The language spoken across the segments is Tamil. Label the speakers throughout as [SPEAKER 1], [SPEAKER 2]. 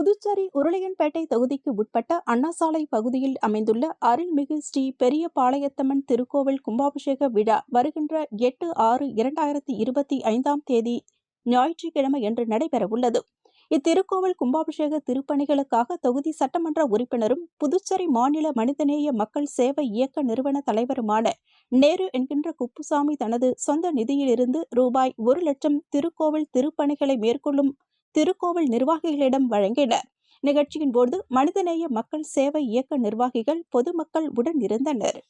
[SPEAKER 1] புதுச்சேரி உருளையன்பேட்டை தொகுதிக்கு உட்பட்ட அண்ணாசாலை பகுதியில் அமைந்துள்ள அருள்மிகு ஸ்ரீ பெரிய பாளையத்தம்மன் திருக்கோவில் கும்பாபிஷேக விழா வருகின்ற எட்டு ஆறு இரண்டாயிரத்தி இருபத்தி ஐந்தாம் தேதி ஞாயிற்றுக்கிழமை என்று நடைபெறவுள்ளது. இத்திருக்கோவில் கும்பாபிஷேக திருப்பணிகளுக்காக தொகுதி சட்டமன்ற உறுப்பினரும் புதுச்சேரி மாநில மனிதநேய மக்கள் சேவை இயக்க நிறுவன தலைவருமான நேரு என்கின்ற குப்புசாமி தனது சொந்த நிதியிலிருந்து ரூபாய் ஒரு லட்சம் திருக்கோவில் திருப்பணிகளை மேற்கொள்ளும் திருக்கோவில் நிர்வாகிகளிடம் வழங்கினர். நிகழ்ச்சியின் போது மனிதநேய மக்கள் சேவை இயக்க நிர்வாகிகள் பொதுமக்கள் உடன் இருந்தனர்.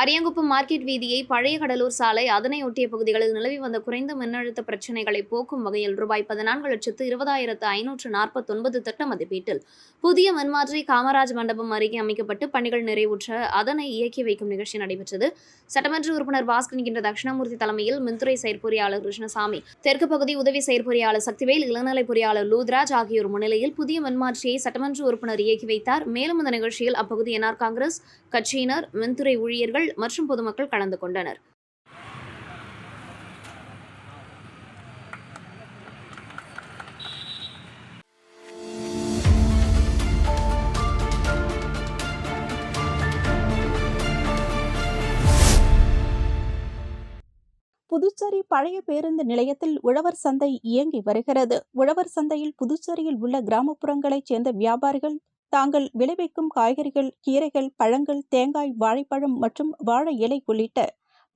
[SPEAKER 2] அரியங்குப்பம் மார்க்கெட் வீதியை பழைய கடலூர் சாலை அதனை ஒட்டிய பகுதிகளில் நிலவி வந்த குறைந்த மின்னழுத்த பிரச்சினைகளை போக்கும் வகையில் ரூபாய் பதினான்கு லட்சத்து இருபதாயிரத்து ஐநூற்று நாற்பத்தொன்பது திட்ட மதிப்பீட்டில். புதிய மின்மாற்றி காமராஜ் மண்டபம் அருகே அமைக்கப்பட்டு பணிகள் நிறைவுற்ற அதனை இயக்கி வைக்கும் நிகழ்ச்சி நடைபெற்றது. சட்டமன்ற உறுப்பினர் பாஸ்கர் என்கின்ற தட்சிணாமூர்த்தி தலைமையில் மின்துறை செயற்பொறியாளர் கிருஷ்ணசாமி தெற்கு பகுதி உதவி செயற்பொறியாளர் சக்திவேல் இளநிலை பொறியாளர் லூத்ராஜ் ஆகியோர் முன்னிலையில் புதிய மின்மாற்றியை சட்டமன்ற உறுப்பினர் இயக்கி வைத்தார். மேலும் இந்த நிகழ்ச்சியில் அப்பகுதி என்ஆர் காங்கிரஸ் கட்சியினர் மின்துறை ஊழியர்கள் மற்றும் பொதுமக்கள் கலந்து கொண்டனர்.
[SPEAKER 1] புதுச்சேரி பழைய பேருந்து நிலையத்தில் உழவர் சந்தை இயங்கி வருகிறது. உழவர் சந்தையில் புதுச்சேரியில் உள்ள கிராமப்புறங்களைச் சேர்ந்த வியாபாரிகள் தாங்கள் விளைவிக்கும் காய்கறிகள் கீரைகள் பழங்கள் தேங்காய் வாழைப்பழம் மற்றும் வாழை இலை உள்ளிட்ட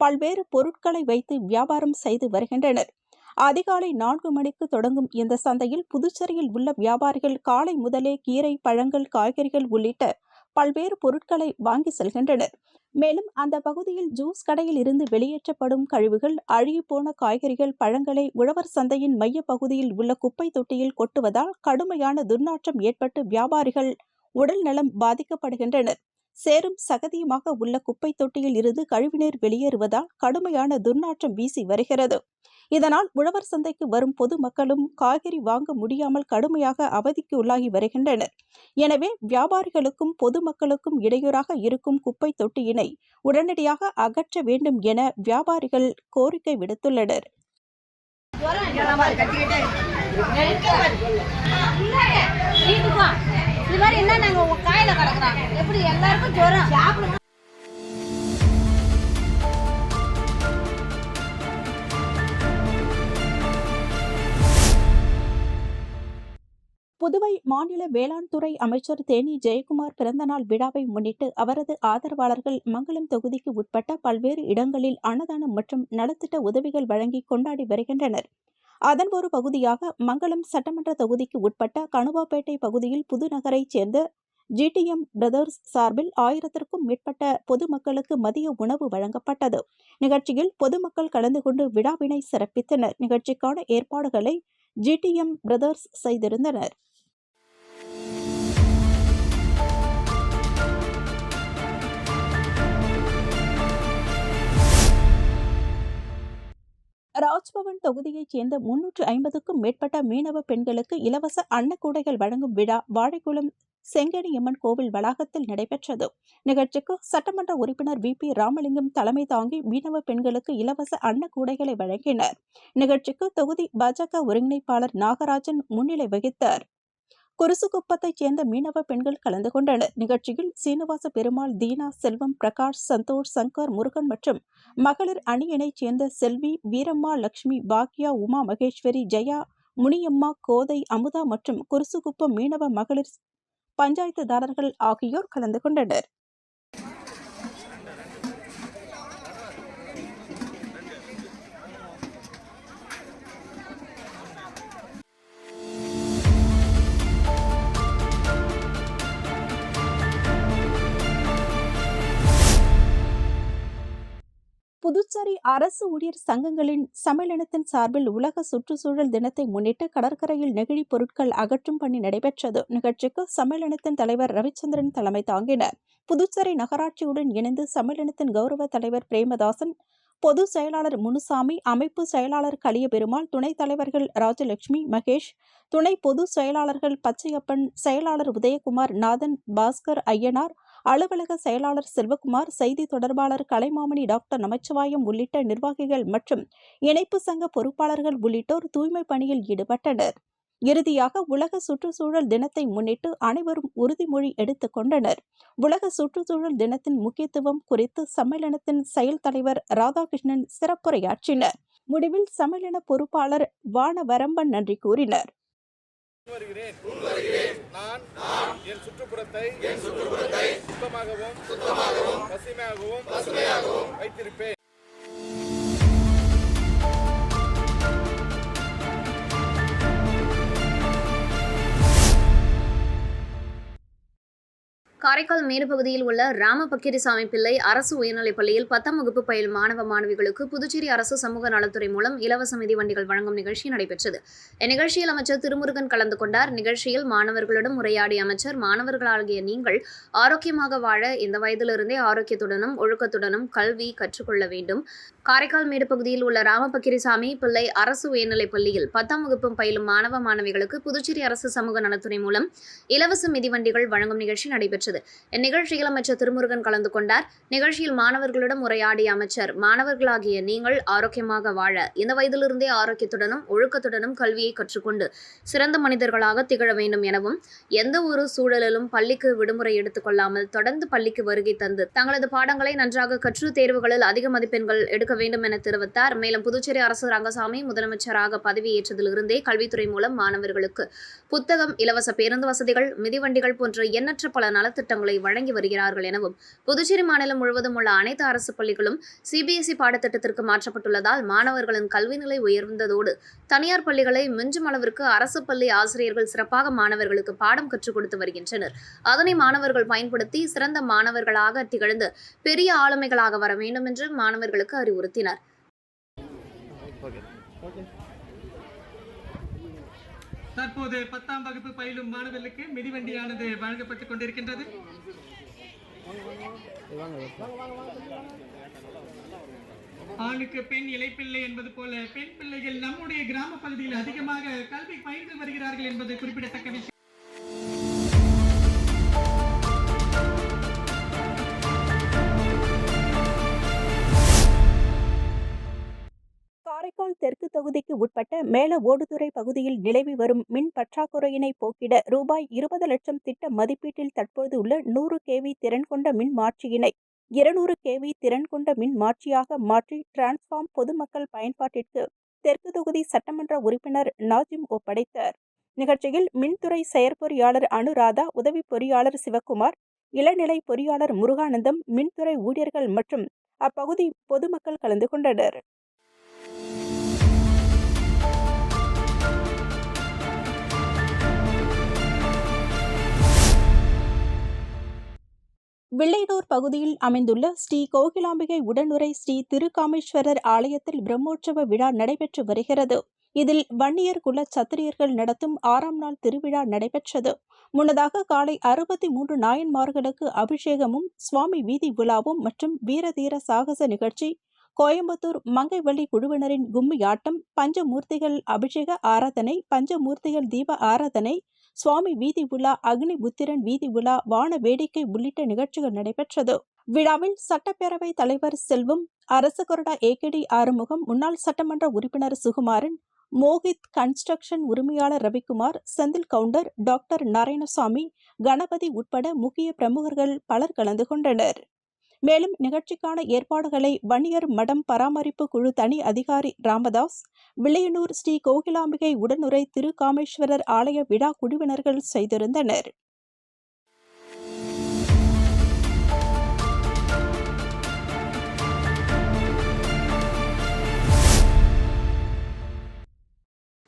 [SPEAKER 1] பல்வேறு பொருட்களை வைத்து வியாபாரம் செய்து வருகின்றனர். அதிகாலை நான்கு மணிக்கு தொடங்கும் இந்த சந்தையில் புதுச்சேரியில் உள்ள வியாபாரிகள் காலை முதலே கீரை பழங்கள் காய்கறிகள் உள்ளிட்ட பல்வேறு பொருட்களை வாங்கி செல்கின்றனர். மேலும் அந்த பகுதியில் ஜூஸ் கடையில் இருந்து வெளியேற்றப்படும் கழிவுகள் அழுகிப்போன காய்கறிகள் பழங்களை உழவர் சந்தையின் மைய பகுதியில் உள்ள குப்பை தொட்டியில் கொட்டுவதால் கடுமையான துர்நாற்றம் ஏற்பட்டு வியாபாரிகள் உடல் நலம் பாதிக்கப்படுகின்றனர். சேரும் சகதியுமாக உள்ள குப்பை தொட்டியில் இருந்து கழிவுநீர் வெளியேறுவதால் கடுமையான துர்நாற்றம் வீசி வருகிறது. இதனால் உழவர் சந்தைக்கு வரும் பொதுமக்களும் காய்கறி வாங்க முடியாமல் கடுமையாக அவதிக்கு உள்ளாகி வருகின்றனர். எனவே வியாபாரிகளுக்கும் பொதுமக்களுக்கும் இடையூறாக இருக்கும் குப்பை தொட்டியினை உடனடியாக அகற்ற வேண்டும் என வியாபாரிகள் கோரிக்கை விடுத்துள்ளனர்.
[SPEAKER 3] இது மாதிரி என்ன நாங்க உங்க காயில கிடக்குறோம் எப்படி எல்லாருக்கும் ஜுரம்? சாப்பிடுங்க
[SPEAKER 1] புதுவை மாநில வேளாண் துறை அமைச்சர் தேனி ஜெயக்குமார் பிறந்தநாள் விழாவை முன்னிட்டு அவரது ஆதரவாளர்கள் மங்களம் தொகுதிக்கு உட்பட்ட பல்வேறு இடங்களில் அன்னதானம் மற்றும் நலத்திட்ட உதவிகள் வழங்கி கொண்டாடி வருகின்றனர். அதன் ஒரு பகுதியாக மங்களம் சட்டமன்ற தொகுதிக்கு உட்பட்ட கணுவாப்பேட்டை பகுதியில் புதுநகரைச் சேர்ந்த ஜிடிஎம் பிரதர்ஸ் சார்பில் ஆயிரத்திற்கும் மேற்பட்ட பொதுமக்களுக்கு மதிய உணவு வழங்கப்பட்டது. நிகழ்ச்சியில் பொதுமக்கள் கலந்து கொண்டு விழாவினை சிறப்பித்தனர். நிகழ்ச்சிக்கான ஏற்பாடுகளை ஜிடிஎம் பிரதர்ஸ் செய்திருந்தனர். ராஜ்பவன் தொகுதியைச் சேர்ந்த முன்னூற்று ஐம்பதுக்கும் மேற்பட்ட மீனவ பெண்களுக்கு இலவச அன்னக்கூடைகள் வழங்கும் விழா வாழைக்குளம் செங்கனியம்மன் கோவில் வளாகத்தில் நடைபெற்றது. நிகழ்ச்சிக்கு சட்டமன்ற உறுப்பினர் வி. பி. ராமலிங்கம் தலைமை தாங்கி மீனவ பெண்களுக்கு இலவச அன்னக்கூடைகளை வழங்கினர். நிகழ்ச்சிக்கு தொகுதி பாஜக ஒருங்கிணைப்பாளர் நாகராஜன் முன்னிலை வகித்தார். குருசுகுப்பத்தைச் சேர்ந்த மீனவ பெண்கள் கலந்து கொண்டனர். நிகழ்ச்சியில் சீனிவாச பெருமாள் தீனா செல்வம் பிரகாஷ் சந்தோஷ் சங்கர் முருகன் மற்றும் மகளிர் அணியினைச் சேர்ந்த செல்வி வீரம்மா லட்சுமி பாக்யா உமா மகேஸ்வரி ஜெயா முனியம்மா கோதை அமுதா மற்றும் குருசுகுப்பம் மீனவ மகளிர் பஞ்சாயத்துதாரர்கள் ஆகியோர் கலந்து கொண்டனர். புதுச்சேரி அரசு ஊழியர் சங்கங்களின் சம்மேளனத்தின் சார்பில் உலக சுற்றுச்சூழல் தினத்தை முன்னிட்டு கடற்கரையில் நெகிழி பொருட்கள் அகற்றும் பணி நடைபெற்றது. நிகழ்ச்சிக்கு சம்மேளனத்தின் தலைவர் ரவிச்சந்திரன் தலைமை தாங்கினர். புதுச்சேரி நகராட்சியுடன் இணைந்து சம்மேளனத்தின் கௌரவ தலைவர் பிரேமதாசன் பொது செயலாளர் முனுசாமி அமைப்பு செயலாளர் கலியபெருமாள் துணைத் தலைவர்கள் ராஜலட்சுமி மகேஷ் துணை பொது செயலாளர்கள் பச்சையப்பன் செயலாளர் உதயகுமார் நாதன் பாஸ்கர் ஐயனார் அலுவலக செயலாளர் செல்வகுமார் செய்தி தொடர்பாளர் கலைமாமணி டாக்டர் நமச்சிவாயம் உள்ளிட்ட நிர்வாகிகள் மற்றும் இணைப்பு சங்க பொறுப்பாளர்கள் உள்ளிட்டோர் தூய்மை பணியில் ஈடுபட்டனர். இறுதியாக உலக சுற்றுச்சூழல் தினத்தை முன்னிட்டு அனைவரும் உறுதிமொழி எடுத்துக் கொண்டனர். உலக சுற்றுச்சூழல் தினத்தின் முக்கியத்துவம் குறித்து சம்மேளனத்தின் செயல் தலைவர் ராதாகிருஷ்ணன் சிறப்புரையாற்றினர். முடிவில் சம்மேளன பொறுப்பாளர் வானவரம்பன் நன்றி கூறினர்.
[SPEAKER 4] நான் என் சுற்றுப்புறத்தை சுத்தமாகவும் பசுமையாகவும் வைத்திருப்பேன்.
[SPEAKER 2] காரைக்கால் மேடு பகுதியில் உள்ள ராமபக்கிரிசாமி பிள்ளை அரசு உயர்நிலைப் பள்ளியில் பத்தாம் வகுப்பு பயிலும் மாணவ மாணவிகளுக்கு புதுச்சேரி அரசு சமூக நலத்துறை மூலம் இலவச மிதிவண்டிகள் வழங்கும் நிகழ்ச்சி நடைபெற்றது. இந்நிகழ்ச்சியில் அமைச்சர் திருமுருகன் கலந்து கொண்டார். நிகழ்ச்சியில் மாணவர்களிடம் உரையாடிய அமைச்சர் மாணவர்களாகிய நீங்கள் ஆரோக்கியமாக வாழ இந்த வயதிலிருந்தே ஆரோக்கியத்துடனும் ஒழுக்கத்துடனும் கல்வி கற்றுக்கொள்ள வேண்டும். காரைக்கால் மேடு பகுதியில் உள்ள ராமபக்கிரிசாமி பிள்ளை அரசு உயர்நிலைப் பள்ளியில் பத்தாம் வகுப்பு பயிலும் மாணவ மாணவிகளுக்கு புதுச்சேரி அரசு சமூக நலத்துறை மூலம் இலவச மிதிவண்டிகள் வழங்கும் நிகழ்ச்சி நடைபெற்றது. இந்நிகழ்ச்சியில் அமைச்சர் திருமுருகன் கலந்து கொண்டார். நிகழ்ச்சியில் மாணவர்களிடம் உரையாடிய அமைச்சர் மாணவர்களாகிய நீங்கள் ஆரோக்கியமாக வாழ இந்த வயதிலிருந்தே ஆரோக்கியத்துடனும் ஒழுக்கத்துடனும் கல்வியை கற்றுக்கொண்டு சிறந்த மனிதர்களாக திகழ வேண்டும் எனவும் எந்த ஒரு சூழலிலும் பள்ளிக்கு விடுமுறை எடுத்துக்கொள்ளாமல் தொடர்ந்து பள்ளிக்கு வருகை தந்து தங்களது பாடங்களை நன்றாக கற்று தேர்வுகளில் அதிக மதிப்பெண்கள் எடுக்க வேண்டும் என தெரிவித்தார். மேலும் புதுச்சேரி அரசு ரங்கசாமி முதலமைச்சராக பதவியேற்றதிலிருந்தே கல்வித்துறை மூலம் மாணவர்களுக்கு புத்தகம் இலவச பேருந்து வசதிகள் மிதிவண்டிகள் போன்ற எண்ணற்ற பல நலத்திட்டங்களை வழங்கி வருகிறார்கள் எனவும் புதுச்சேரி மாநிலம் முழுவதும் உள்ள அனைத்து அரசு பள்ளிகளும் சிபிஎஸ்இ பாடத்திட்டத்திற்கு மாற்றப்பட்டுள்ளதால் மாணவர்களின் கல்வி நிலை உயர்ந்ததோடு தனியார் பள்ளிகளை மிஞ்சும் அளவிற்கு அரசு பள்ளி ஆசிரியர்கள் சிறப்பாக மாணவர்களுக்கு பாடம் கற்றுக் கொடுத்து வருகின்றனர். அதனை மாணவர்கள் பயன்படுத்தி சிறந்த மாணவர்களாக திகழ்ந்து பெரிய ஆளுமைகளாக வர வேண்டும் என்று மாணவர்களுக்கு அறிவுறுத்தினார்
[SPEAKER 5] தற்போது பத்தாம் வகுப்பு பயிலும் மாணவர்களுக்கு மிதிவண்டியானது வழங்கப்பட்டுக் கொண்டிருக்கின்றது. ஆணுக்கு பெண் இலைப்பிள்ளை என்பது போல பெண் பிள்ளைகள் நம்முடைய கிராம பகுதியில் அதிகமாக கல்வி பயின்று வருகிறார்கள் என்பது குறிப்பிடத்தக்க விஷயம்
[SPEAKER 1] தெற்கு தொகுதிக்கு உட்பட்ட மேல ஓடுதுறை பகுதியில் நிலவி வரும் மின் பற்றாக்குறையினை போக்கிட ரூபாய் இருபது லட்சம் திட்ட மதிப்பீட்டில் தற்போது உள்ள நூறு கேவி திறன் கொண்ட மின் மாற்றியினை இருநூறு கேவி திறன் கொண்ட மின் மாற்றியாக மாற்றி டிரான்ஸ்ஃபார்ம் பொதுமக்கள் பயன்பாட்டிற்கு தெற்கு தொகுதி சட்டமன்ற உறுப்பினர் நாஜிம் ஒப்படைத்தார். நிகழ்ச்சியில் மின்துறை செயற்பொறியாளர் அனுராதா உதவி பொறியாளர் சிவக்குமார் இளநிலை பொறியாளர் முருகானந்தம் மின்துறை ஊழியர்கள் மற்றும் அப்பகுதி பொதுமக்கள் கலந்து கொண்டனர். வில்லையனூர் பகுதியில் அமைந்துள்ள ஸ்ரீ கோகிலாம்பிகை உடனுரை ஸ்ரீ திருக்காமேஸ்வரர் ஆலயத்தில் பிரம்மோற்சவ விழா நடைபெற்று வருகிறது. இதில் வன்னியர் குல சத்திரியர்கள் நடத்தும் ஆறாம் நாள் திருவிழா நடைபெற்றது. முன்னதாக காலை அறுபத்தி மூன்று நாயன்மார்களுக்கு அபிஷேகமும் சுவாமி வீதி விழாவும் மற்றும் வீரதீர சாகச நிகழ்ச்சி கோயம்புத்தூர் மங்கைவள்ளி குழுவினரின் கும்மியாட்டம் பஞ்சமூர்த்திகள் அபிஷேக ஆராதனை பஞ்சமூர்த்திகள் தீப ஆராதனை சுவாமி வீதி உலா அக்னி புத்திரன் வீதி உலா வான வேடிக்கை உள்ளிட்ட நிகழ்ச்சிகள் நடைபெற்றது. விழாவில் சட்டப்பேரவை தலைவர் செல்வம் அரசு கொறடா ஏகேடி ஆறுமுகம் முன்னாள் சட்டமன்ற உறுப்பினர் சுகுமாரன் மோகித் கன்ஸ்ட்ரக்ஷன் உரிமையாளர் ரவிக்குமார் செந்தில் கவுண்டர் டாக்டர் நாராயணசாமி கணபதி உட்பட முக்கிய பிரமுகர்கள் பலர் கலந்து கொண்டனர். மேலும் நிகழ்ச்சிக்கான ஏற்பாடுகளை வன்னியர் மடம் பராமரிப்பு குழு தனி அதிகாரி ராமதாஸ் வில்லையனூர் ஸ்ரீ கோகிலாம்பிகை உடனுரை திருக்காமேஸ்வரர் ஆலய விழா குழுவினர்கள் செய்திருந்தனர்.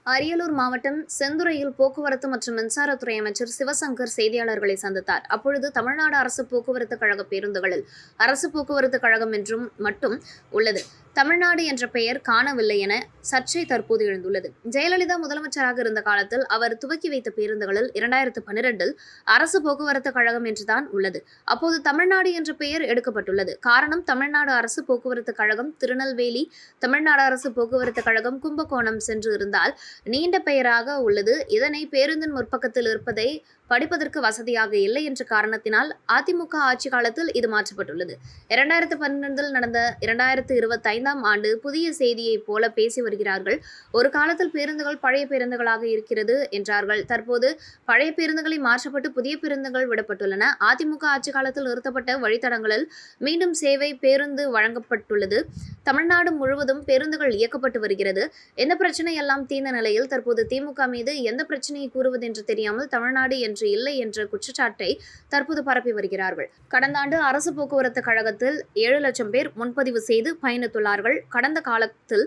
[SPEAKER 2] அரியலூர் மாவட்டம் செந்துறையில் போக்குவரத்து மற்றும் மின்சாரத்துறை அமைச்சர் சிவசங்கர் செய்தியாளர்களை சந்தித்தார். அப்பொழுது தமிழ்நாடு அரசு போக்குவரத்து கழக பேருந்துகளில் அரசு போக்குவரத்து கழகம் என்றும் மட்டும் உள்ளது. தமிழ்நாடு என்ற பெயர் காணவில்லை என சர்ச்சை தற்போது எழுந்துள்ளது. ஜெயலலிதா முதலமைச்சராக இருந்த காலத்தில் அவர் துவக்கி வைத்த பேருந்துகளில் இரண்டாயிரத்து பன்னிரெண்டில் அரசு போக்குவரத்து கழகம் என்றுதான் உள்ளது. அப்போது தமிழ்நாடு என்ற பெயர் எடுக்கப்பட்டுள்ளது. காரணம் தமிழ்நாடு அரசு போக்குவரத்து கழகம் திருநெல்வேலி தமிழ்நாடு அரசு போக்குவரத்து கழகம் கும்பகோணம் சென்று இருந்தால் நீண்ட பெயராக உள்ளது. இதனை பேருந்தின் முற்பக்கத்தில் இருப்பதை படிப்பதற்கு வசதியாக இல்லை என்ற காரணத்தினால் அதிமுக ஆட்சி காலத்தில் இது மாற்றப்பட்டுள்ளது. இரண்டாயிரத்து பன்னிரெண்டில் நடந்த இரண்டாயிரத்து இருபத்தி ஐந்தாம் ஆண்டு புதிய செய்தியைப் போல பேசி வருகிறார்கள். ஒரு காலத்தில் பேருந்துகள் பழைய பேருந்துகளாக இருக்கிறது என்றார்கள். தற்போது பழைய பேருந்துகளை மாற்றப்பட்டு புதிய பேருந்துகள் விடப்பட்டுள்ளன. அதிமுக ஆட்சி காலத்தில் நிறுத்தப்பட்ட வழித்தடங்களில் மீண்டும் சேவை பேருந்து வழங்கப்பட்டுள்ளது. தமிழ்நாடு முழுவதும் பேருந்துகள் இயக்கப்பட்டு வருகிறது. எந்த பிரச்சனை எல்லாம் தீர்ந்த நிலையில் தற்போது திமுக மீது எந்த பிரச்சனையை கூறுவது என்று தெரியாமல் தமிழ்நாடு என்று இல்லை என்ற குற்றச்சாட்டை தற்போது பரப்பி வருகிறார்கள். கடந்த ஆண்டு அரசு போக்குவரத்து கழகத்தில் ஏழு லட்சம் பேர் முன்பதிவு செய்து பயணித்துள்ளார்கள். கடந்த காலத்தில்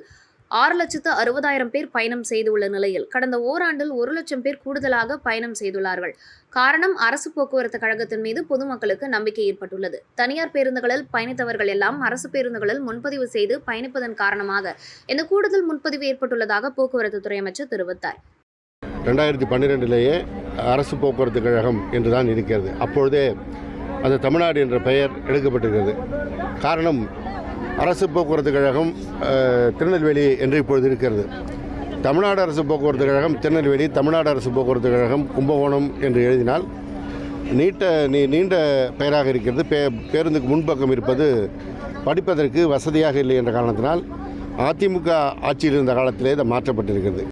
[SPEAKER 2] ஆறு லட்சத்து அறுபதாயிரம் பேர் பயணம் செய்துள்ள நிலையில் கடந்த ஓராண்டில் ஒரு லட்சம் பேர் கூடுதலாக பயணம் செய்துள்ளார்கள். காரணம் அரசு போக்குவரத்து கழகத்தின் மீது பொதுமக்களுக்கு நம்பிக்கை ஏற்பட்டுள்ளது. தனியார் பேருந்துகளில் பயணித்தவர்கள் எல்லாம் அரசு பேருந்துகளில் முன்பதிவு செய்து பயணிப்பதன் காரணமாக இந்த கூடுதல் முன்பதிவு ஏற்பட்டுள்ளதாக போக்குவரத்து துறை அமைச்சர் தெரிவித்தார்.
[SPEAKER 6] ரெண்டாயிரத்தி பன்னிரெண்டிலேயே அரசு போக்குவரத்து கழகம் என்று தான் இருக்கிறது. அப்பொழுதே அந்த தமிழ்நாடு என்ற பெயர் எடுக்கப்பட்டிருக்கிறது. காரணம் அரசு போக்குவரத்து கழகம் திருநெல்வேலி என்று இப்பொழுது இருக்கிறது. தமிழ்நாடு அரசு போக்குவரத்து கழகம் திருநெல்வேலி தமிழ்நாடு அரசு போக்குவரத்து கழகம் கும்பகோணம் என்று எழுதினால் நீட்ட நீ நீண்ட பெயராக இருக்கிறது. பே பேருந்துக்கு முன்பக்கம் இருப்பது படிப்பதற்கு வசதியாக இல்லை என்ற காரணத்தினால் அதிமுக ஆட்சியில் இருந்த காலத்திலே இது மாற்றப்பட்டிருக்கிறது.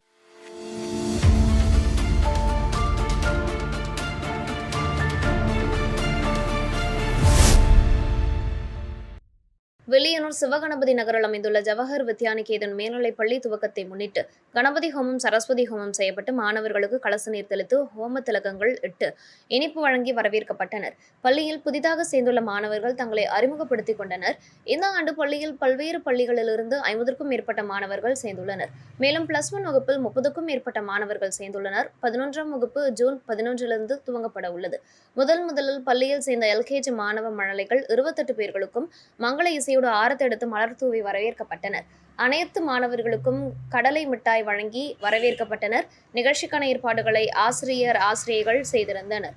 [SPEAKER 2] வில்லியனூர் சிவகணபதி நகரில் அமைந்துள்ள ஜவஹர் வித்யானிகேதன் மேல்நிலைப் பள்ளி துவக்கத்தை முன்னிட்டு கணபதி ஹோமம் சரஸ்வதி ஹோமம் செய்யப்பட்டு மாணவர்களுக்கு கலச நீர் தெளித்து ஹோம திலகங்கள் இட்டு இனிப்பு வழங்கி வரவேற்கப்பட்டனர். பள்ளியில் புதிதாக சேர்ந்துள்ள மாணவர்கள் தங்களை அறிமுகப்படுத்திக் கொண்டனர். இந்த ஆண்டு பள்ளியில் பல்வேறு பள்ளிகளிலிருந்து ஐம்பதுக்கும் மேற்பட்ட மாணவர்கள் சேர்ந்துள்ளனர். மேலும் பிளஸ் ஒன் வகுப்பில் முப்பதுக்கும் மேற்பட்ட மாணவர்கள் சேர்ந்துள்ளனர். பதினொன்றாம் வகுப்பு ஜூன் பதினொன்றிலிருந்து துவங்கப்பட உள்ளது. முதல் முதலில் பள்ளியில் சேர்ந்த எல்கேஜி மாணவ மழலைகள் இருபத்தெட்டு பேர்களுக்கும் மங்கள இசையோடு எடுத்து மலர் தூவி வரவேற்கப்பட்டனர். அனைத்து மாணவர்களுக்கும் கடலை மிட்டாய் வழங்கி வரவேற்கப்பட்டனர். நிகழ்ச்சிக்கான ஏற்பாடுகளை ஆசிரியர் ஆசிரியர்கள் செய்திருந்தனர்.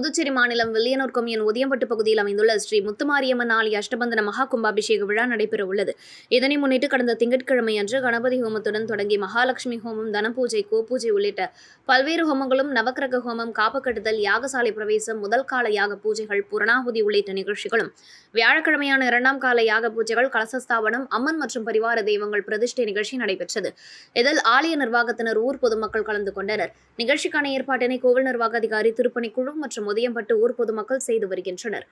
[SPEAKER 2] புதுச்சேரி மாநிலம் வில்லியனூர் கொம்யூன் உதியம்பட்டு பகுதியில் அமைந்துள்ள ஸ்ரீ முத்துமாரியம்மன் ஆலய அஷ்டபந்தன மகா கும்பாபிஷேக விழா நடைபெற உள்ளது. இதனை முன்னிட்டு கடந்த திங்கட்கிழமை அன்று கணபதி ஹோமத்துடன் தொடங்கி மகாலட்சுமி ஹோமம் தனபூஜை கோபூஜை உள்ளிட்ட பல்வேறு ஹோமங்களும் நவக்கிரக ஹோமம் காப்புக்கட்டுதல் யாகசாலை பிரவேசம் முதல் கால யாக பூஜைகள் புரணாகுதி உள்ளிட்ட நிகழ்ச்சிகளும். வியாழக்கிழமையான இரண்டாம் கால யாக பூஜைகள் கலசஸ்தாபனம் அம்மன் மற்றும் பரிவார தெய்வங்கள் பிரதிஷ்டை நிகழ்ச்சி நடைபெற்றது. இதில் ஆலய நிர்வாகத்தினர் ஊர் பொதுமக்கள் கலந்து கொண்டனர். நிகழ்ச்சிக்கான ஏற்பாட்டினை கோவில் நிர்வாக அதிகாரி திருப்பணிக்குழு மற்றும் உதயம்பட்டு ஊர் பொதுமக்கள் செய்து வருகின்றனர்.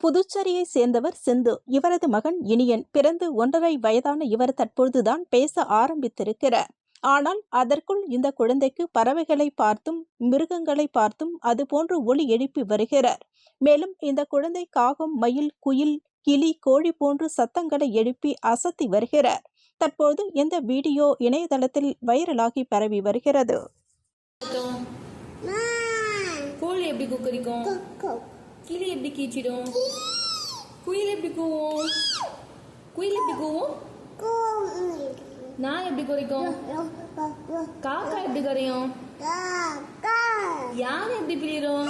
[SPEAKER 1] புதுச்சேரியை சேர்ந்தவர் சிந்து. இவரது மகன் இனியன் பிறந்து ஒன்றரை வயதான இவர் தற்பொழுதுதான் பேச ஆரம்பித்திருக்கிறார். ஆனால் அதற்குள் இந்த குழந்தைக்கு பறவைகளை பார்த்தும் மிருகங்களை பார்த்தும் அதுபோன்று ஒலி எழுப்பி வருகிறார். மேலும் இந்த குழந்தை காகம் மயில் குயில் கிளி கோழி போன்று சத்தங்களை எழுப்பி அசத்தி வருகிறார். தற்போது இந்த வீடியோ இணையதளத்தில் வைரலாகி பரவி வருகிறது.
[SPEAKER 7] கோழி எப்படி குக்கரிக்கும்? கிளி எப்படி கீச்சிடும்? குயில் எப்படி கூவும்? குயில் எப்படி கூவும்? நான் எப்படி குறைக்கும் காக்கா எப்படி குறையும் யானை எப்படி பிரியும்?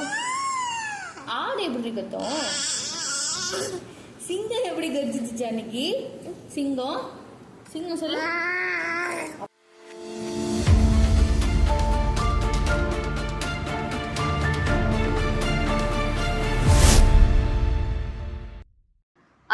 [SPEAKER 7] ஆடு எப்படி கத்தும்? சிங்கம் எப்படி கர்ஜிச்சு அன்னைக்கு? சிங்கம். சிங்கம் சொல்லு.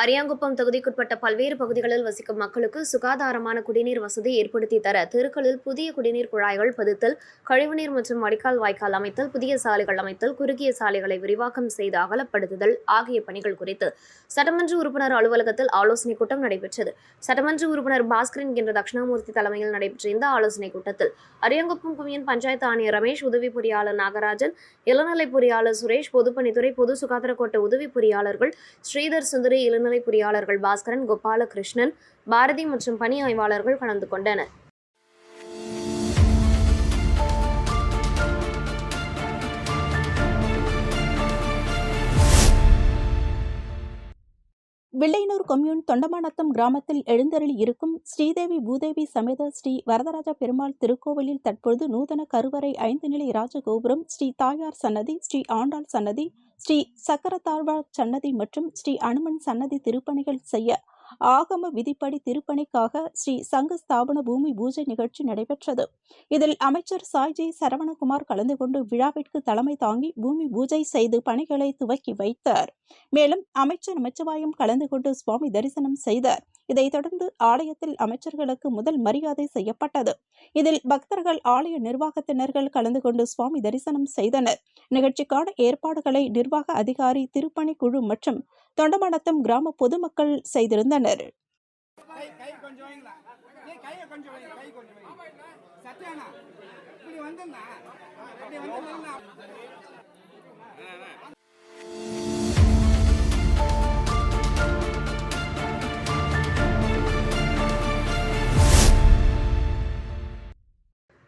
[SPEAKER 2] அரியாங்குப்பம் தொகுதிக்குட்பட்ட பல்வேறு பகுதிகளில் வசிக்கும் மக்களுக்கு சுகாதாரமான குடிநீர் வசதி ஏற்படுத்தி தர தெருக்களில் புதிய குடிநீர் குழாய்கள் பதித்தல் கழிவுநீர் மற்றும் வடிகால் வாய்க்கால் அமைத்தல் புதிய சாலைகள் அமைத்தல் குறுகிய சாலைகளை விரிவாக்கம் செய்து அகலப்படுத்துதல் ஆகிய பணிகள் குறித்து சட்டமன்ற உறுப்பினர் அலுவலகத்தில் ஆலோசனைக் கூட்டம் நடைபெற்றது. சட்டமன்ற உறுப்பினர் பாஸ்கரன் என்ற தட்சிணாமூர்த்தி தலைமையில் நடைபெற்ற இந்த ஆலோசனைக் கூட்டத்தில் அரியாங்குப்பம் குமியன் பஞ்சாயத்து ஆணையர் ரமேஷ் உதவி பொறியாளர் நாகராஜன் இளநிலை பொறியாளர் சுரேஷ் பொதுப்பணித்துறை பொது சுகாதார கோட்ட உதவி பொறியாளர்கள் ஸ்ரீதர் சுந்தரி இளநிலை பொறியாளர்கள் பாஸ்கரன் கோபாலகிருஷ்ணன் பாரதி மற்றும் பணி ஆய்வாளர்கள் கலந்து கொண்டனர்.
[SPEAKER 1] வில்லையனூர் கொம்யூன் தொண்டமானத்தம் கிராமத்தில் எழுந்தருளி இருக்கும் ஸ்ரீதேவி பூதேவி சமேத ஸ்ரீ வரதராஜ பெருமாள் திருக்கோவிலில் தற்பொழுது நூதன கருவறை ஐந்து நிலை ராஜகோபுரம் ஸ்ரீ தாயார் சன்னதி ஸ்ரீ ஆண்டாள் சன்னதி ஸ்ரீ சக்கரத்தாழ்வார் சன்னதி மற்றும் ஸ்ரீ அனுமன் சன்னதி திருப்பணிகள் செய்ய ஆகம விதிப்படி திருப்பணிக்காக ஸ்ரீ சங்க ஸ்தாபன பூமி பூஜை நிகழ்ச்சி நடைபெற்றது. இதில் அமைச்சர் சாய்ஜி சரவணகுமார் கலந்து கொண்டு விழாவிற்கு தலைமை தாங்கி பூமி பூஜை செய்து பணிகளை துவக்கி வைத்தார். மேலும் அமைச்சர் நமச்சிவாயம் கலந்து கொண்டு சுவாமி தரிசனம் செய்தார். இதைத் தொடர்ந்து ஆலயத்தில் அமைச்சர்களுக்கு முதல் மரியாதை செய்யப்பட்டது. இதில் பக்தர்கள் ஆலய நிர்வாகத்தினர்கள் கலந்து கொண்டு சுவாமி தரிசனம் செய்தனர். நிகழ்ச்சிக்கான ஏற்பாடுகளை நிர்வாக அதிகாரி திருப்பணி குழு மற்றும் தொண்டமடத்தம் கிராம பொதுமக்கள் செய்திருந்தனர்.
[SPEAKER 5] கை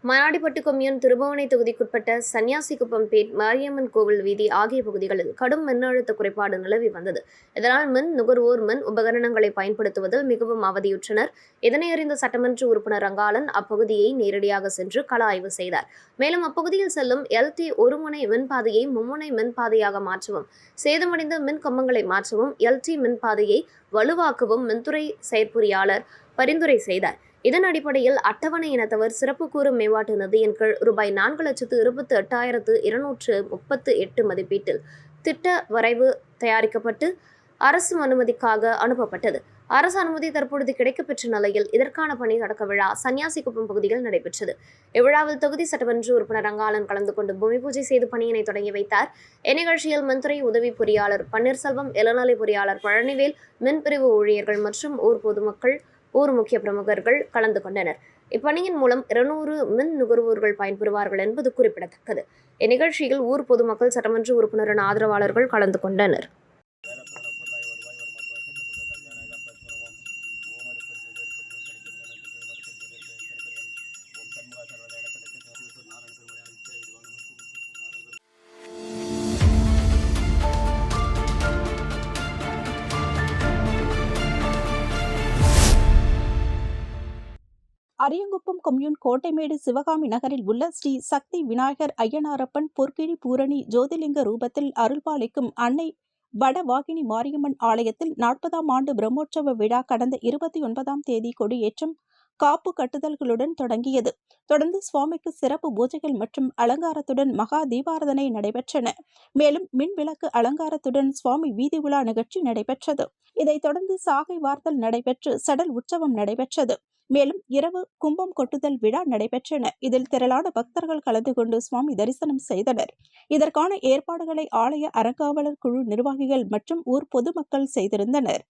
[SPEAKER 2] மணாடிப்பட்டு கொம்யூன் திருபுவனை தொகுதிக்குட்பட்ட சன்னியாசிக்குப்பம் பேட் மாரியம்மன் கோவில் வீதி ஆகிய பகுதிகளில் கடும் மின்னழுத்த குறைபாடு நிலவி வந்தது. இதனால் மின் நுகர்வோர் மின் உபகரணங்களை பயன்படுத்துவதில் மிகவும் அவதியுற்றனர். இதனை அறிந்த சட்டமன்ற உறுப்பினர் ரங்காளன் அப்பகுதியை நேரடியாக சென்று கள ஆய்வு செய்தார். மேலும் அப்பகுதியில் செல்லும் எல்டி ஒருமுனை மின்பாதையை மும்முனை மின்பாதையாக மாற்றவும் சேதமடைந்த மின் கம்பங்களை மாற்றவும் எல்டி மின்பாதையை வலுவாக்கவும் மின்துறை செயற்பொறியாளர் பரிந்துரை செய்தார். இதன் அடிப்படையில் அட்டவணை இனத்தவர் சிறப்பு கூறும் மேம்பாட்டு நிதியின் கீழ் ரூபாய் நான்கு லட்சத்து இருபத்தி எட்டாயிரத்து இருநூற்று முப்பத்து எட்டு மதிப்பீட்டில் திட்ட வரைவு தயாரிக்கப்பட்டு அரசு அனுமதிக்காக அனுப்பப்பட்டது. அரசு அனுமதி தற்பொழுது கிடைக்கப்பெற்ற நிலையில் இதற்கான பணி தொடக்க விழா சன்னியாசிக்குப்பம் பகுதியில் நடைபெற்றது. இவ்விழாவில் தொகுதி சட்டமன்ற உறுப்பினர் ரங்காலன் கலந்து கொண்டு பூமி பூஜை செய்து பணியினை தொடங்கி வைத்தார். இந்நிகழ்ச்சியில் மின்துறை உதவி பொறியாளர் பன்னீர்செல்வம் இளநிலை பொறியாளர் பழனிவேல் மின்பிரிவு ஊழியர்கள் மற்றும் ஊர் பொதுமக்கள் ஊர் முக்கிய பிரமுகர்கள் கலந்து கொண்டனர். இப்பணியின் மூலம் இருநூறு மின் நுகர்வோர்கள் பயன்பெறுவார்கள் என்பது குறிப்பிடத்தக்கது. இந்நிகழ்ச்சியில் ஊர் பொதுமக்கள் சட்டமன்ற உறுப்பினரின் ஆதரவாளர்கள் கலந்து கொண்டனர்.
[SPEAKER 1] அரியங்குப்பம் கொம்யூன் கோட்டைமேடு சிவகாமி நகரில் உள்ள ஸ்ரீ சக்தி விநாயகர் ஐயனாரப்பன் பொற்கிழி பூரணி ஜோதிலிங்க ரூபத்தில் அருள்பாலிக்கும் அன்னை வடவாகினி மாரியம்மன் ஆலயத்தில் நாற்பதாம் ஆண்டு பிரம்மோற்சவ விழா கடந்த இருபத்தி ஒன்பதாம் தேதி கொடியேற்றம் காப்பு கட்டுதல்களுடன் தொடங்கியது. தொடர்ந்து சுவாமிக்கு சிறப்பு பூஜைகள் மற்றும் அலங்காரத்துடன் மகா தீபாரதனை நடைபெற்றன. மேலும் மின் விளக்கு அலங்காரத்துடன் சுவாமி வீதி உலா நிகழ்ச்சி நடைபெற்றது. இதைத் தொடர்ந்து சாகை வார்த்தல் நடைபெற்று சடல் உற்சவம் நடைபெற்றது. மேலும் இரவு கும்பம் கொட்டுதல் விழா நடைபெற்றன. இதில் திரளான பக்தர்கள் கலந்து கொண்டு சுவாமி தரிசனம் செய்தனர். இதற்கான ஏற்பாடுகளை ஆலய அறங்காவலர் குழு நிர்வாகிகள் மற்றும் ஊர் பொதுமக்கள் செய்திருந்தனர்.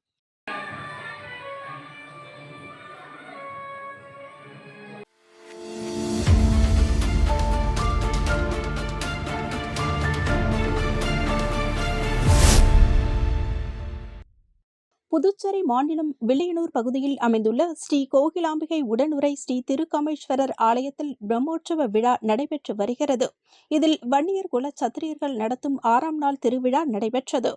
[SPEAKER 1] புதுச்சேரி மாநிலம் வில்லியனூர் பகுதியில் அமைந்துள்ள ஸ்ரீ கோகிலாம்பிகை உடனுரை ஸ்ரீ திருக்காமேஸ்வரர் ஆலயத்தில் பிரம்மோற்சவ விழா நடைபெற்று வருகிறது. இதில் வன்னியர் குல சத்திரியர்கள் நடத்தும் ஆறாம் நாள் திருவிழா நடைபெற்றது.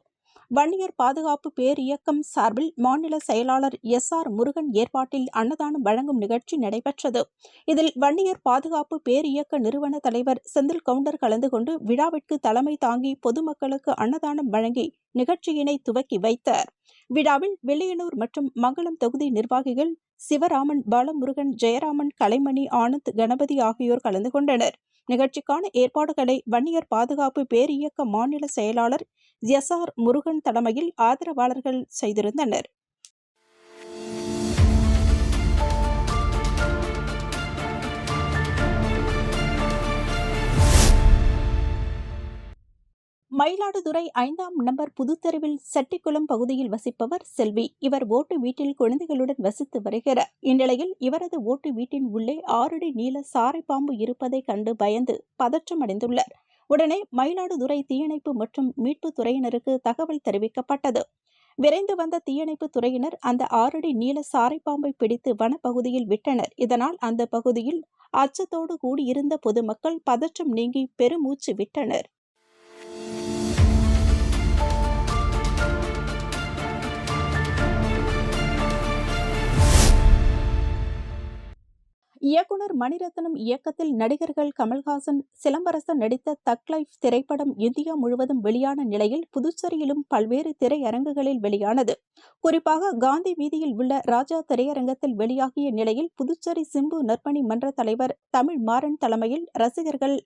[SPEAKER 1] வன்னியர் பாதுகாப்பு பேரியக்கம் சார்பில் மாநில செயலாளர் எஸ் ஆர் முருகன் ஏற்பாட்டில் அன்னதானம் வழங்கும் நிகழ்ச்சி நடைபெற்றது. இதில் வன்னியர் பாதுகாப்பு பேரியக்க நிறுவன தலைவர் செந்தில் கவுண்டர் கலந்து கொண்டு விழாவிற்கு தலைமை தாங்கி பொதுமக்களுக்கு அன்னதானம் வழங்கி நிகழ்ச்சியினை துவக்கி வைத்தார். விழாவில் வெள்ளையனூர் மற்றும் மங்களம் தொகுதி நிர்வாகிகள் சிவராமன் பாலமுருகன் ஜெயராமன் கலைமணி ஆனந்த் கணபதி ஆகியோர் கலந்து கொண்டனர். நிகழ்ச்சிக்கான ஏற்பாடுகளை வன்னியர் பாதுகாப்பு பேரியக்க மாநில செயலாளர் எஸ் ஆர் முருகன் தலைமையில் ஆதரவாளர்கள் செய்திருந்தனர். மயிலாடுதுறை ஐந்தாம் நம்பர் புதுத்தெருவில் செட்டிக்குளம் பகுதியில் வசிப்பவர் செல்வி. இவர் ஓட்டு வீட்டில் குழந்தைகளுடன் வசித்து வருகிறார். இந்நிலையில் இவரது ஓட்டு வீட்டின் உள்ளே ஆறடி நீள சாரை பாம்பு இருப்பதை கண்டு பயந்து பதற்றமடைந்துள்ளார். உடனே மயிலாடுதுறை தீயணைப்பு மற்றும் மீட்புத் துறையினருக்கு தகவல் தெரிவிக்கப்பட்டது. விரைந்து வந்த தீயணைப்பு துறையினர் அந்த ஆறடி நீல சாரை பாம்பை பிடித்து வனப்பகுதியில் விட்டனர். இதனால் அந்த பகுதியில் அச்சத்தோடு கூடியிருந்த பொதுமக்கள் பதற்றம் நீங்கி பெருமூச்சு விட்டனர். மணிரத்னம் இயக்கத்தில் நடிகர்கள் கமல்ஹாசன் சிலம்பரசன் நடித்த தக் லைஃப் திரைப்படம் இந்தியா முழுவதும் வெளியான நிலையில் புதுச்சேரியிலும் பல்வேறு திரையரங்குகளில் வெளியானது. குறிப்பாக காந்தி வீதியில் உள்ள ராஜா திரையரங்கத்தில் வெளியாகிய நிலையில் புதுச்சேரி சிம்பு நற்பணி மன்ற தலைவர் தமிழ் மாறன் தலைமையில் ரசிகர்கள்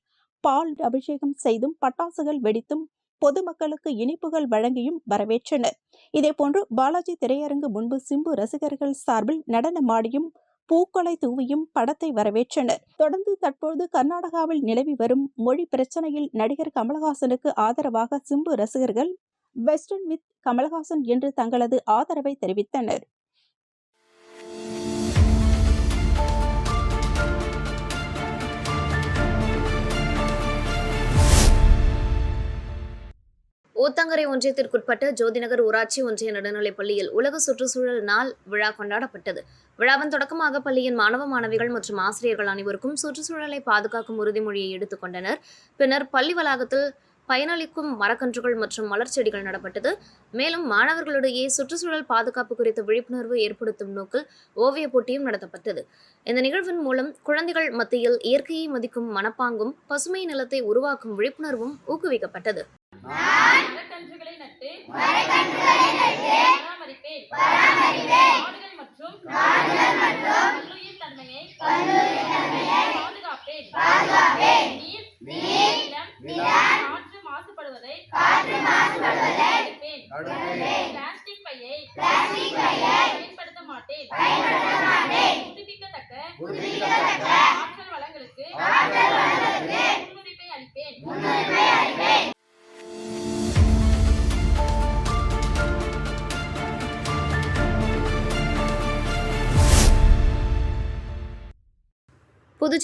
[SPEAKER 1] பால் அபிஷேகம் செய்தும் பட்டாசுகள் வெடித்தும் பொதுமக்களுக்கு இனிப்புகள் வழங்கியும் வரவேற்றனர். இதேபோன்று பாலாஜி திரையரங்கு முன்பு சிம்பு ரசிகர்கள் சார்பில் நடனமாடியும் பூக்களை தூவியும் படத்தை வரவேற்றனர். தொடர்ந்து தற்போது கர்நாடகாவில் நிலவி வரும் மொழி பிரச்சனையில் நடிகர் கமலஹாசனுக்கு ஆதரவாக சிம்பு ரசிகர்கள் வெஸ்டர்ன் வித் கமலஹாசன் என்று தங்களது ஆதரவை தெரிவித்தனர்.
[SPEAKER 2] ஊத்தங்கரை ஒன்றியத்திற்குட்பட்ட ஜோதிநகர் ஊராட்சி ஒன்றிய நடுநிலைப் பள்ளியில் உலக சுற்றுச்சூழல் நாள் விழா கொண்டாடப்பட்டது. விழாவின் தொடக்கமாக பள்ளியின் மாணவ மாணவிகள் மற்றும் ஆசிரியர்கள் அனைவருக்கும் சுற்றுச்சூழலை பாதுகாக்கும் உறுதிமொழியை எடுத்துக் கொண்டனர். பின்னர் பள்ளி வளாகத்தில் பயனளிக்கும் மரக்கன்றுகள் மற்றும் மலர் செடிகள் நடப்பட்டது. மேலும் மாணவர்களிடையே சுற்றுச்சூழல் பாதுகாப்பு குறித்த விழிப்புணர்வு ஏற்படுத்தும் நோக்கில் ஓவியப் போட்டியும் நடத்தப்பட்டது. இந்த நிகழ்வின் மூலம் குழந்தைகள் மத்தியில் இயற்கையை மதிக்கும் மனப்பாங்கும் பசுமை நிலத்தை உருவாக்கும் விழிப்புணர்வும் ஊக்குவிக்கப்பட்டது.
[SPEAKER 7] மற்றும் பல்லுயிர் தன்மையை பாதுகாப்பேன். நீர்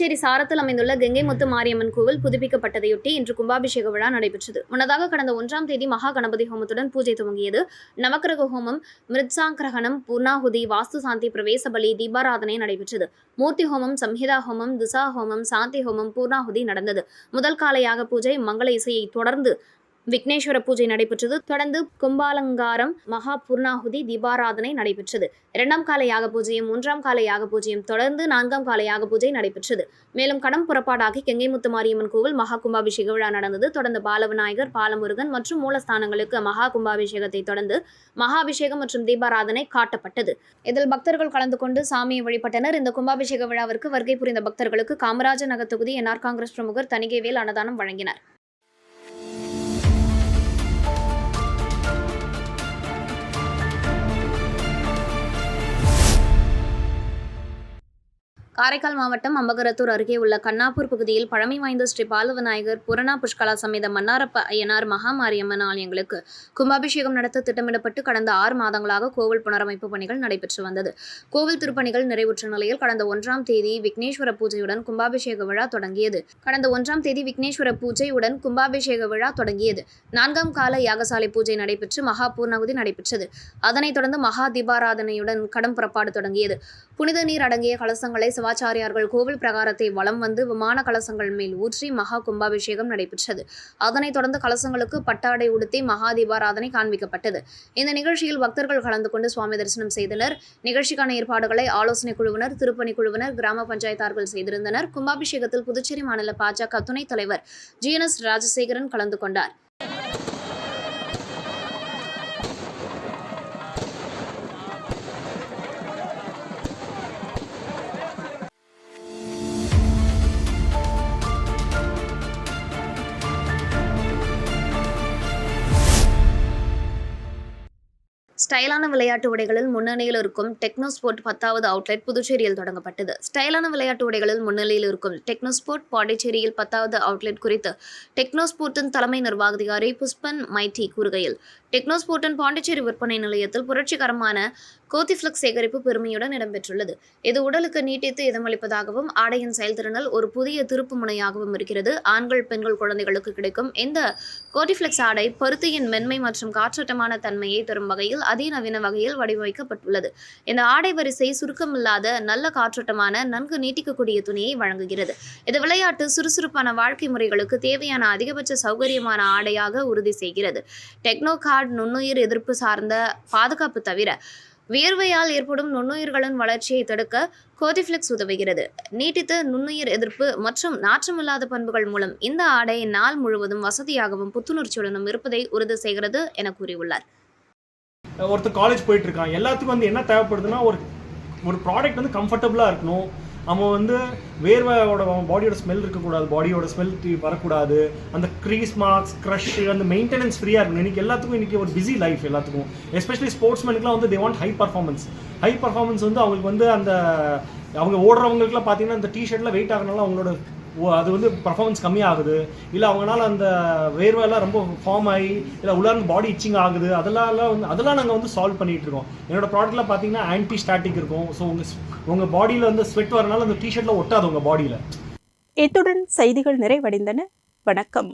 [SPEAKER 2] புதுச்சேரி சாரத்தில் அமைந்துள்ள கங்கை முத்து மாரியம்மன் கோவில் புதுப்பிக்கப்பட்டதையொட்டி இன்று கும்பாபிஷேக விழா நடைபெற்றது. முன்னதாக கடந்த ஒன்றாம் தேதி மகா கணபதி ஹோமத்துடன் பூஜை துவங்கியது. நவக்கிரக ஹோமம் மிருத்சாங்கிரகணம் பூர்ணாகுதி வாஸ்து சாந்தி பிரவேச பலி தீபாராதனை நடைபெற்றது. மூர்த்தி ஹோமம் சம்ஹிதா ஹோமம் திசா ஹோமம் சாந்தி ஹோமம் பூர்ணாகுதி நடந்தது. முதல் காலையாக பூஜை மங்கள இசையை தொடர்ந்து விக்னேஸ்வர பூஜை நடைபெற்றது. தொடர்ந்து கும்பாலங்காரம் மகா பூர்ணாகுதி தீபாராதனை நடைபெற்றது. இரண்டாம் கால யாக பூஜையும் மூன்றாம் கால யாக பூஜையும் தொடர்ந்து நான்காம் கால யாக பூஜை நடைபெற்றது. மேலும் கடம் புறப்பாடாகி கெங்கைமுத்து மாரியம்மன் கோவில் மகா கும்பாபிஷேக விழா நடந்தது. தொடர்ந்து பாலவிநாயகர் பாலமுருகன் மற்றும் மூலஸ்தானங்களுக்கு மகா கும்பாபிஷேகத்தை தொடர்ந்து மகாபிஷேகம் மற்றும் தீபாராதனை காட்டப்பட்டது. இதில் பக்தர்கள் கலந்து கொண்டு சாமியை வழிபட்டனர். இந்த கும்பாபிஷேக விழாவிற்கு வருகை புரிந்த பக்தர்களுக்கு காமராஜ நகர் தொகுதி என்ஆர் காங்கிரஸ் பிரமுகர் தணிகைவேல் அன்னதானம் வழங்கினார். காரைக்கால் மாவட்டம் அம்பகரத்தூர் அருகே உள்ள கண்ணாப்பூர் பகுதியில் பழமை வாய்ந்த ஸ்ரீ பாலவிநாயகர் புரணா புஷ்கலா சமேத மன்னாரப்ப ஐயனார் மகாமாரியம்மன் ஆலயங்களுக்கு கும்பாபிஷேகம் நடத்த திட்டமிடப்பட்டு கடந்த ஆறு மாதங்களாக கோவில் புனரமைப்பு பணிகள் நடைபெற்று வந்தது. கோவில் திருப்பணிகள் நிறைவுற்ற நிலையில் கடந்த ஒன்றாம் தேதி விக்னேஸ்வர பூஜையுடன் கும்பாபிஷேக விழா தொடங்கியது. கடந்த ஒன்றாம் தேதி விக்னேஸ்வர பூஜையுடன் கும்பாபிஷேக விழா தொடங்கியது. நான்காம் கால யாகசாலை பூஜை நடைபெற்று மகா பூர்ணகுதி நடைபெற்றது. அதனைத் தொடர்ந்து மகா தீபாராதனையுடன் கடும் புறப்பாடு தொடங்கியது. புனித நீர் அடங்கிய கலசங்களை சிவாச்சாரியார்கள் கோவில் பிரகாரத்தை வலம் வந்து விமான கலசங்கள் மேல் ஊற்றி மகா கும்பாபிஷேகம் நடைபெற்றது. அதனைத் தொடர்ந்து கலசங்களுக்கு பட்டாடை உடுத்தி மகா தீபாராதனை காண்பிக்கப்பட்டது. இந்த நிகழ்ச்சியில் பக்தர்கள் கலந்து கொண்டு சுவாமி தரிசனம் செய்தனர். நிகழ்ச்சிக்கான ஏற்பாடுகளை ஆலோசனை குழுவினர் திருப்பணி குழுவினர் கிராம பஞ்சாயத்தார்கள் செய்திருந்தனர். கும்பாபிஷேகத்தில் புதுச்சேரி மாநில பாஜக துணைத் தலைவர் ஜி என் எஸ் ராஜசேகரன் கலந்து கொண்டார். ஸ்டைலான விளையாட்டு உடைகளில் முன்னணியில் இருக்கும் டெக்னோ ஸ்போர்ட் பத்தாவது அவுட்லெட் புதுச்சேரியில் தொடங்கப்பட்டது. ஸ்டைலான விளையாட்டு உடைகளில் முன்னிலையில் இருக்கும் டெக்னோ ஸ்போர்ட் பாண்டிச்சேரியில் பத்தாவது அவுட்லெட் குறித்து டெக்னோ ஸ்போர்ட்டின் தலைமை நிர்வாக அதிகாரி புஷ்பன் மைட்டி கூறுகையில் டெக்னோஸ்போர்ட்டன் பாண்டிச்சேரி விற்பனை நிலையத்தில் புரட்சிகரமான கோத்திஃப்ளக்ஸ் சேகரிப்பு பெருமையுடன் இடம்பெற்றுள்ளது. இது உடலுக்கு நீட்டித்து இதமளிப்பதாகவும் ஆடையின் செயல்திறனில் ஒரு புதிய திருப்பு முனையாகவும் இருக்கிறது. ஆண்கள் பெண்கள் குழந்தைகளுக்கு கிடைக்கும் இந்த கோடிஃப்ளெக்ஸ் ஆடை பருத்தியின் மென்மை மற்றும் காற்றோட்டமான தன்மையை தரும் வகையில் அதிநவீன வகையில் வடிவமைக்கப்பட்டுள்ளது. இந்த ஆடை வரிசை சுருக்கமில்லாத நல்ல காற்றோட்டமான நன்கு நீட்டிக்கக்கூடிய துணியை வழங்குகிறது. இது விளையாட்டு சுறுசுறுப்பான வாழ்க்கை முறைகளுக்கு தேவையான அதிகபட்ச சௌகரியமான ஆடையாக உறுதி செய்கிறது. டெக்னோ கார்டு நுண்ணுயிர் எதிர்ப்பு சார்ந்த பாதுகாப்பு தவிர வியர்வையால் ஏற்படும் நுண்ணுயிர்களின் வளர்ச்சியை தடுக்க கோதிஃப்ளெக்ஸ் உதவுகிறது. நீட்டித்த நுண்ணுயிர் எதிர்ப்பு மற்றும் நாற்றமில்லாத பண்புகள் மூலம் இந்த ஆடை நாள் முழுவதும் வசதியாகவும் புத்துணர்ச்சியுடனும் இருப்பதை உறுதி செய்கிறது என கூறியுள்ளார்.
[SPEAKER 8] ஒருத்தர் காலேஜ் போயிட்டு இருக்கான். எல்லாத்துக்கும் வந்து என்ன தேவைப்படுதுன்னா ஒரு ஒரு ப்ராடக்ட் வந்து கம்ஃபர்டபுளாக இருக்கணும். அவன் வந்து வேர்வையோட பாடியோட ஸ்மெல் இருக்கக்கூடாது பாடியோட ஸ்மெல் வரக்கூடாது. அந்த க்ரீஸ் மார்க்ஸ் க்ரஷ் அந்த மெயின்டெனன்ஸ் ஃப்ரீயாக இருக்கணும். இன்னைக்கு எல்லாத்துக்கும் இன்னைக்கு ஒரு பிஸி லைஃப் எல்லாத்துக்கும். எஸ்பெஷலி ஸ்போர்ட்ஸ்மேனுக்குலாம் வந்து they want high performance high performance வந்து அவங்களுக்கு வந்து அந்த அவங்க ஓடுறவங்களுக்குலாம் பார்த்தீங்கன்னா அந்த டிஷர்ட்லாம் வெயிட் ஆகிறனால அவங்களோட அது வந்து பர்ஃபார்மன்ஸ் கம்மியாகுது. இல்லை அவங்களால அந்த வேர்வையெல்லாம் ரொம்ப ஃபார்ம் ஆகி இல்லை உள்ளார்ந்து பாடி இச்சிங் ஆகுது. அதெல்லாம் வந்து அதெல்லாம் நாங்கள் வந்து சால்வ் பண்ணிகிட்டு இருக்கோம் என்னோட ப்ராடக்ட்லாம் பார்த்தீங்கன்னா ஆன்டி ஸ்டாட்டிக் இருக்கும். ஸோ உங்கள் உங்கள் பாடியில் வந்து ஸ்வெட் வரனால அந்த டிஷர்ட்டில் ஒட்டாது உங்கள் பாடியில்
[SPEAKER 1] இத்துடன் செய்திகள் நிறைவடைந்தன. வணக்கம்.